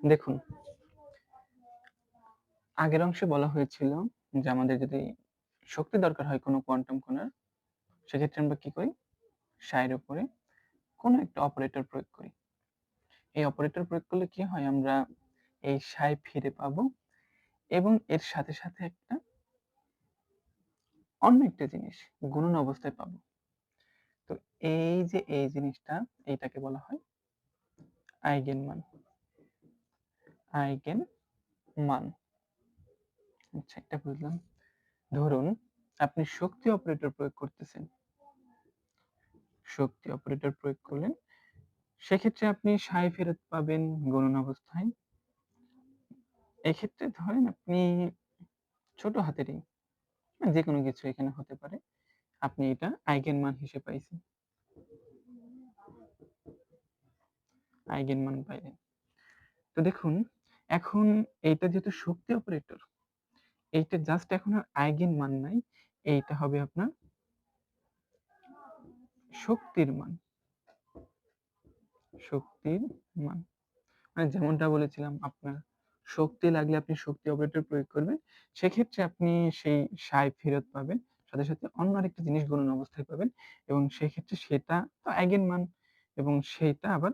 দেখুন, আগের অংশে বলা হয়েছিল যে আমাদের যদি শক্তি দরকার হয় কোনো কোয়ান্টাম কণার, সেক্ষেত্রে আমরা কি করি? সাইয়ের উপরে কোনো একটা অপারেটর প্রয়োগ করি। এই অপারেটর প্রয়োগ করলে কি হয়? আমরা এই সাই ফিরে পাবো এবং এর সাথে সাথে একটা অন্য একটা জিনিস, গুণন অবস্থায় পাবো। তো এই যে এই জিনিসটা, এইটাকে বলা হয় আইগেন মান আইগেন মান। আচ্ছা এটা বুঝলাম। ধরুন, আপনি শক্তি অপারেটর প্রয়োগ করতেছেন। শক্তি অপারেটর প্রয়োগ করলেন। সেক্ষেত্রে আপনি সাই ফেরত পাবেন গণন অবস্থায়। এক্ষেত্রে ধরেন আপনি ছোট হাতেরই যে কোনো কিছু এখানে হতে পারে, আপনি এটা আইগেন মান হিসেবে পাইছেন। আইগেন মান পাইলেন। তো দেখুন এখন এইটা যেহেতু শক্তি অপারেটর এইটা জাস্ট এখন আর আইগেন মান নাই, এইটা হবে আপনার শক্তির মান। শক্তির মান। মানে যেমনটা বলেছিলাম, আপনার শক্তি লাগলে আপনি শক্তি অপারেটর প্রয়োগ করবেন, সেক্ষেত্রে আপনি সেই সাই ফেরত পাবেন, সাথে সাথে অন্য আরেকটা জিনিস গণন অবস্থায় পাবেন, এবং সেক্ষেত্রে সেটা তো আইগেন মান, এবং সেটা আবার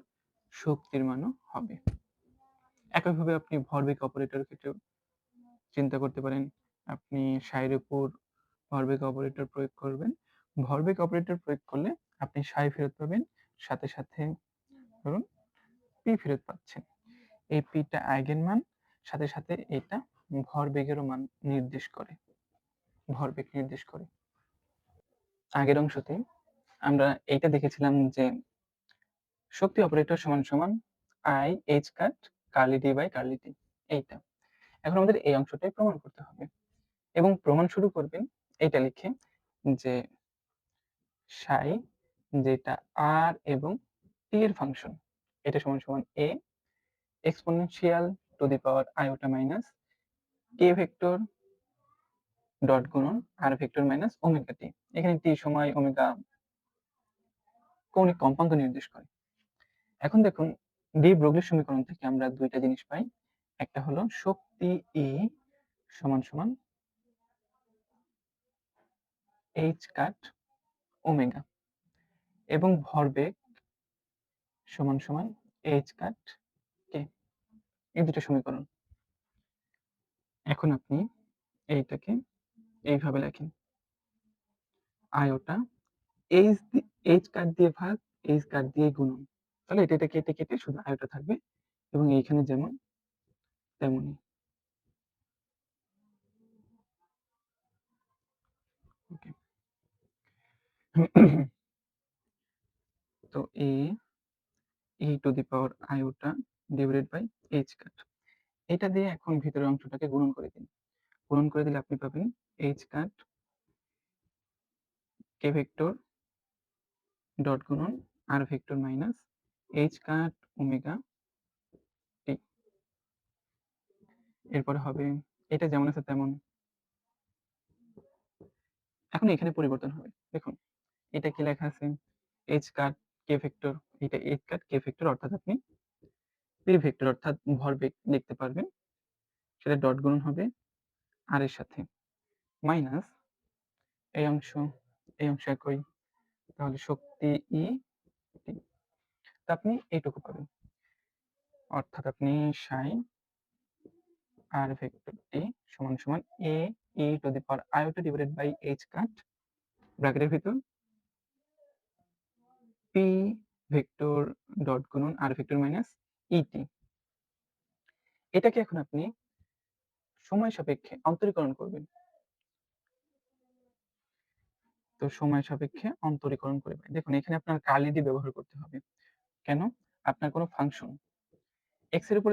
শক্তির মানও হবে। একইভাবে আপনি ভরবেগ অপারেটরের ক্ষেত্রে চিন্তা করতে পারেন। আপনি সাইয়ের উপর ভরবেগ অপারেটর প্রয়োগ করবেন। ভরবেগ অপারেটর প্রয়োগ করলে আপনি সাই ফেরত পাবেন, সাথে সাথে ধরুন পি ফেরত পাচ্ছেন। এই পিটা আইগেন মান, সাথে সাথে এটা ভরবেগেরও মান নির্দেশ করে। ভরবেগ নির্দেশ করে। আগের অংশতে আমরা এইটা দেখেছিলাম যে শক্তি অপারেটর সমান সমান i h cut curly d by curly t এইটা। এখন আমাদের এই অংশটাই প্রমাণ করতে হবে। এবং প্রমাণ শুরু করবেন এইটা লিখে যে সাই যেটা আর এবং টি এর ফাংশন এটা সমান সমান A exponential to the power iota minus k vector dot গুণন r vector minus omega t এখানে টি সময় ওমেগা কৌণিক কম্পাঙ্ক নির্দেশ করে। এখন দেখুন ডি ব্রোগলির সমীকরণ থেকে আমরা দুইটা জিনিস পাই। একটা হলো শক্তি ই সমান সমান এইচ কাট ওমেগা এবং ভরবেগ সমান সমান এইচ কাট কে এই দুটো সমীকরণ। এখন আপনি এইটাকে এইভাবে লেখেন। আয়োটা এইচ এইচ কাট দিয়ে ভাগ এইচ কাট দিয়ে গুণন। তাহলে এটা এটা কেটে কেটে শুধু আয়োটা থাকবে এবং এইখানে যেমন, তেমনই। তো A e to the power iota divided by h cut এটা দিয়ে এখন ভিতরের অংশটাকে গুণন করে দিন। গুণন করে দিলে আপনি পাবেন h cut k vector dot গুণন r vector minus h cut omega t এরপরে হবে, এটা যেমন আছে তেমন। এখন এখানে পরিবর্তন হবে। দেখুন, এটা কি লেখা আছে? এইচ কাট কে ভেক্টর এটা এইচ কাট কে ভেক্টর অর্থাৎ আপনি পি ভেক্টর অর্থাৎ ভরবেগ লিখতে পারবেন। সেটা ডট গুণন হবে আর এর সাথে। মাইনাস এই অংশ এই অংশ একই। তাহলে শক্তি ই টি আপনি এইটুকু পাবেন। অর্থাৎ আপনি সাই আর ভেক্টর টি সমান সমান A e to the power iota divided by h cut ব্র্যাকেটের ভিতর পি ভেক্টর ডট গুণন আর ভেক্টর মাইনাস ইটি এটাকে এখন আপনি সময় সাপেক্ষে অন্তরীকরণ করবেন। তো সময় সাপেক্ষে অন্তরীকরণ করবেন দেখুন, এখানে আপনার কালি দিয়ে ব্যবহার করতে হবে। কেন? আপনার কোনো ফাংশন এক্সের উপর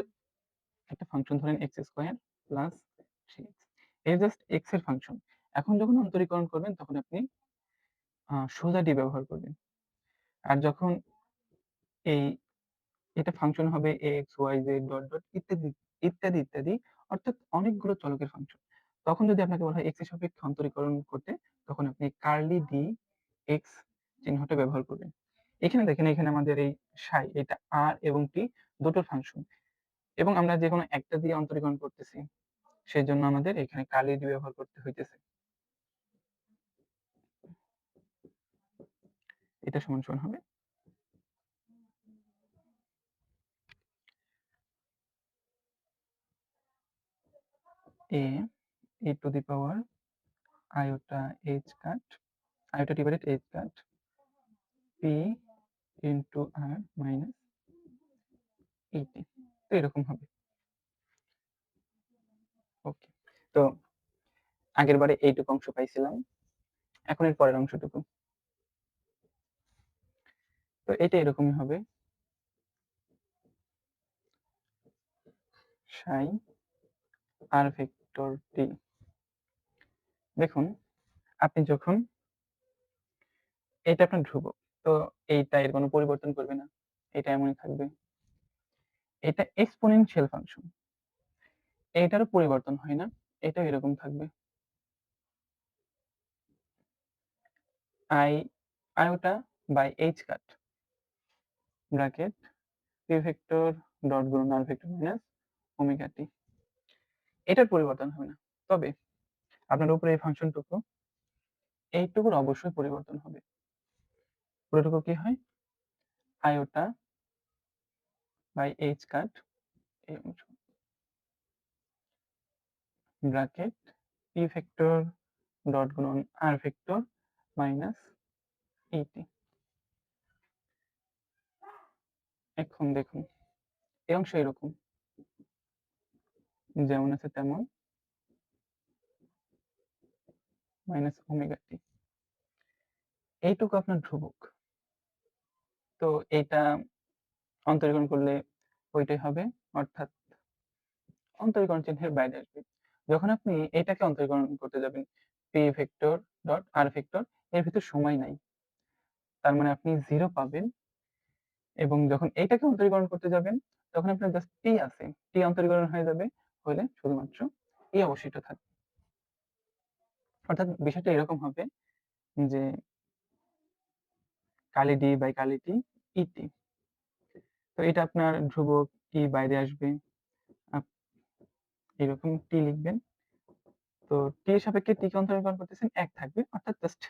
একটা ফাংশন ধরেন এক্স স্কোয়ার প্লাস থ্রি এই জাস্ট এক্সের ফাংশন এখন যখন অন্তরীকরণ করবেন, তখন আপনি সোজা ডি ব্যবহার করবেন। আর যখন এই, এটা ফাংশন হবে x y z dot dot ইত্যাদি ইত্যাদি ইত্যাদি, অর্থাৎ অনেকগুলো চলকের ফাংশন তখন যদি আপনাকে বলা হয় এক্সের সাপেক্ষে অন্তরীকরণ করতে, তখন আপনি কার্লি ডি এক্স চিহ্নটা ব্যবহার করবেন। এখানে দেখেন, এখানে আমাদের এই সাই, এটা আর এবং টি দুটোর ফাংশন এবং আমরা যে কোনো একটা দিয়ে অন্তরীকরণ করতেছি, সেজন্য আমাদের এখানে কালি ব্যবহার করতে হইতেছে। এটা সমান সমান হবে। এ e to the power iota h cut iota divided h cut p into r minus et তো এরকম হবে। ওকে তো আগের বারে এইটুকু অংশ পাইছিলাম, এখন এর পরের অংশটুকু। তো এটা এরকমই হবে। সাই আর ভেক্টর টি দেখুন, আপনি যখন এটা আপনার ধ্রুবক তো এইটা এর কোনো পরিবর্তন করবে না। এটা এমনই থাকবে। এটা এক্সপোনেনশিয়াল ফাংশন এইটারও পরিবর্তন হয় না এটা এরকম থাকবে। I iota by h cut bracket p vector dot গুণন r vector minus omega t এটার পরিবর্তন হবে না। তবে আপনার উপরে এই ফাংশনটুকু এইটুকুর অবশ্যই পরিবর্তন হবে। পুরোটুকু কি হয়? আয়োটা বাই এইচ কাট এই ব্র্যাকেট পি ভেক্টর ডট গুণন আর ভেক্টর মাইনাস এইটি এখন দেখুন এই অংশ এরকম। যেমন আছে তেমন। মাইনাস ওমেগা টি এইটুকু আপনার ধ্রুবক। তো এটা অন্তরীকরণ করলে ওইটাই হবে। অর্থাৎ অন্তরীকরণ চিহ্নের বাইরে আসবে। যখন আপনি এটাকে অন্তরীকরণ করতে যাবেন p vector dot r vector এর ভিতর সময় নাই। তার মানে আপনি জিরো পাবেন এবং যখন এইটাকে অন্তরীকরণ করতে যাবেন, তখন আপনার জাস্ট টি আছে। টি অন্তরীকরণ হয়ে যাবে হলে শুধুমাত্র এই অবশিষ্ট থাকবে। অর্থাৎ বিষয়টা এরকম হবে যে কালি ডি বাই কালি টি ইটি তো এটা আপনার ধ্রুবক টি বাইরে আসবে। এরকম টি লিখবেন। তো টি এর সাপেক্ষে টি কে অন্তরীকরণ করতেছেন, এক থাকবে, অর্থাৎ জাস্ট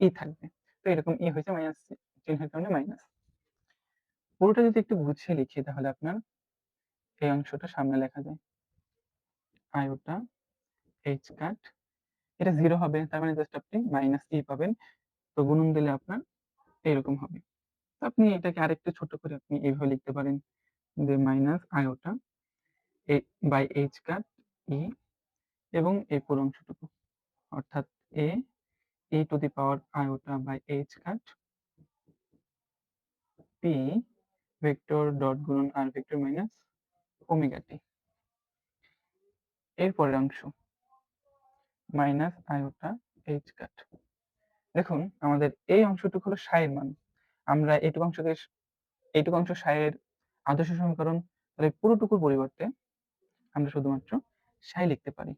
ই থাকবে। তো এরকম ই হয়েছে মাইনাস চিহ্নের কারণে মাইনাস পুরোটা যদি একটু গুছিয়ে লিখি তাহলে আপনার এই অংশটা সামনে লেখা যায়। আয়োটা এইচ কাট এটা জিরো হবে, তার মানে জাস্ট আপনি মাইনাস ই পাবেন। তো গুণন দিলে আপনার এরকম হবে। আপনি এটাকে আরেকটু ছোট করে আপনি এইভাবে লিখতে পারেন। যে minus iota by h cut e এবং এই পুরো অংশটুকু। অর্থাৎ A e to the power iota by h cut p vector dot গুণন r vector minus omega t এর পরের অংশ মাইনাস আয়োটা এইচ কাট দেখুন, আমাদের এই অংশটুকু হলো সায়ের মান। আমরা এইটুকু অংশকে এইটুকু অংশ সায়ের আদর্শ সমীকরণ তাহলে পুরোটুকুর পরিবর্তে আমরা শুধুমাত্র সাই লিখতে পারি।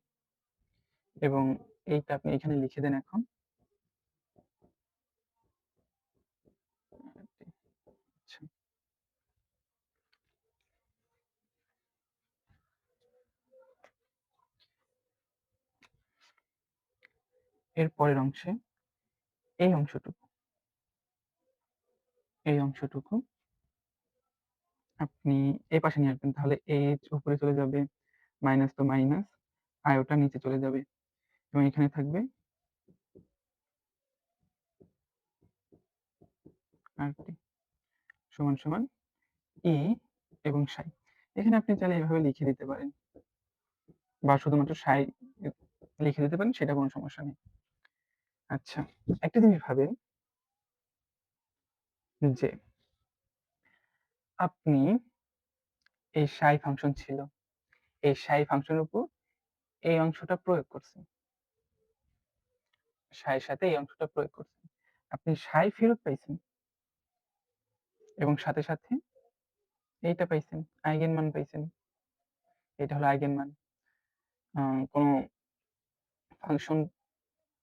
এবং এইটা আপনি এখানে লিখে দেন এখন। আচ্ছা। এর পরের অংশে এই অংশটুকু। এই অংশটুকু। আপনি এই পাশে নিয়ে আসবেন, তাহলে এইচ উপরে চলে যাবে মাইনাস তো মাইনাস আয়োটা নিচে চলে যাবে। এবং এখানে থাকবে সমান সমান ই এবং সাই এখানে আপনি চাইলে এভাবে লিখে দিতে পারেন বা শুধুমাত্র সাই লিখে দিতে পারেন, সেটা কোনো সমস্যা নেই। আচ্ছা একটা জিনিস ভাবেন যে আপনি এই সাই ফাংশন ছিল। এই সাই ফাংশনের উপর এই অংশটা প্রয়োগ করছেন। সাইয়ের সাথে এই অংশটা প্রয়োগ করছেন। আপনি সাই ফেরত পাইছেন। এবং সাথে সাথে এইটা পাইছেন, আইগেন মান পাইছেন। এটা হলো আইগেন মান। কোনো ফাংশন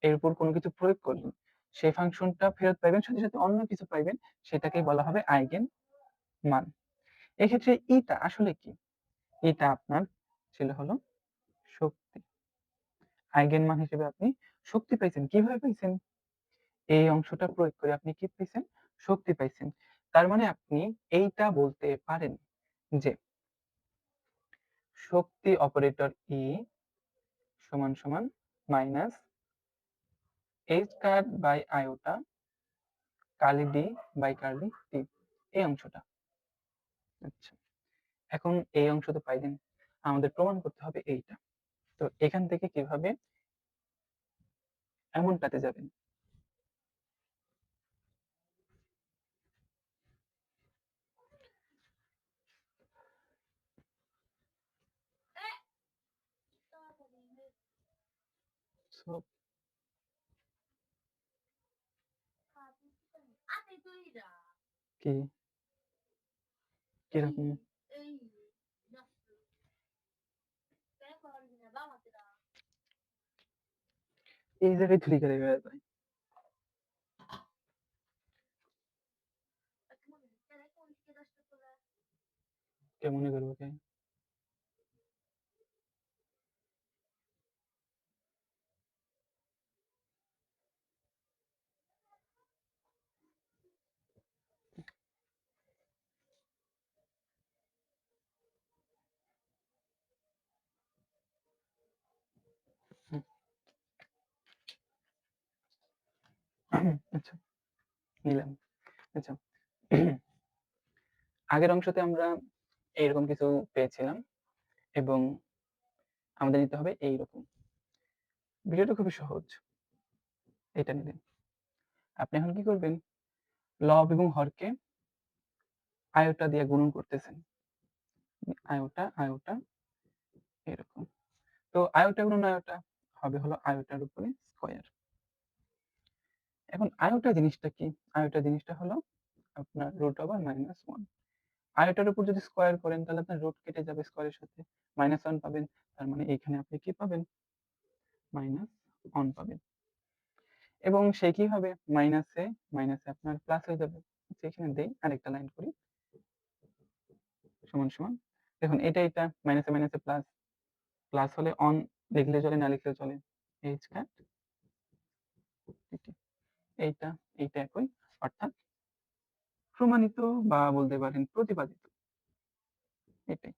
এর উপর কোনো কিছু প্রয়োগ করলেন। সেই ফাংশনটা ফেরত পাইবেন, সাথে সাথে অন্য কিছু পাইবেন সেটাকে বলা হবে আইগেন মান। এক্ষেত্রে ইটা আসলে কি? এটা আপনার ছিল হলো শক্তি। আইগেন মান হিসেবে আপনি শক্তি পাইছেন, কীভাবে পাইছেন? এই অংশটা প্রয়োগ করে আপনি কি পাইছেন? শক্তি পাইছেন। তার মানে আপনি এইটা বলতে পারেন যে শক্তি অপারেটর ই সমান সমান minus h cut by iota curly d by curly t এই অংশটা। আচ্ছা এখন এই অংশ তো পাইলেন আমাদের প্রমাণ করতে হবে এইটা। তো এখান থেকে কীভাবে এমনটাতে যাবেন? So, কি কীরকম এই জায়গায় থ্রি করে যায় কেমনে করব কে আচ্ছা নিলাম। আচ্ছা আগের অংশতে আমরা এইরকম কিছু পেয়েছিলাম এবং আমাদের নিতে হবে এইরকম। বিষয়টা খুবই সহজ। এটা নিলেন। আপনি এখন কি করবেন? লব এবং হরকে আয়োটা দিয়ে গুণন করতেছেন। আয়োটা আয়োটা, এরকম। তো আয়োটা গুণন আয়োটা হবে হলো আয়োটার উপরে স্কয়ার এখন আয়োটা জিনিসটা কি? আয়োটা জিনিসটা হলো আপনার রুট ওভার মাইনাস ওয়ান আয়োটার উপর যদি স্কোয়ার করেন তাহলে আপনার রুট কেটে যাবে স্কোয়ারের সাথে। মাইনাস ওয়ান পাবেন তার মানে এইখানে আপনি কি পাবেন? মাইনাস ওয়ান পাবেন। এবং সে কি হবে? মাইনাসে মাইনাসে আপনার প্লাস হয়ে যাবে। আচ্ছা, এখানে দেই আরেকটা লাইন করি। সমান সমান। দেখুন এটা এটা মাইনাসে মাইনাসে প্লাস প্লাস হলে অন লিখলে চলে না লিখলে চলে। এইচ ক্যাট এইটা এইটা একই অর্থাৎ প্রমাণিত বা বলতে পারেন প্রতিপাদিত। এটাই।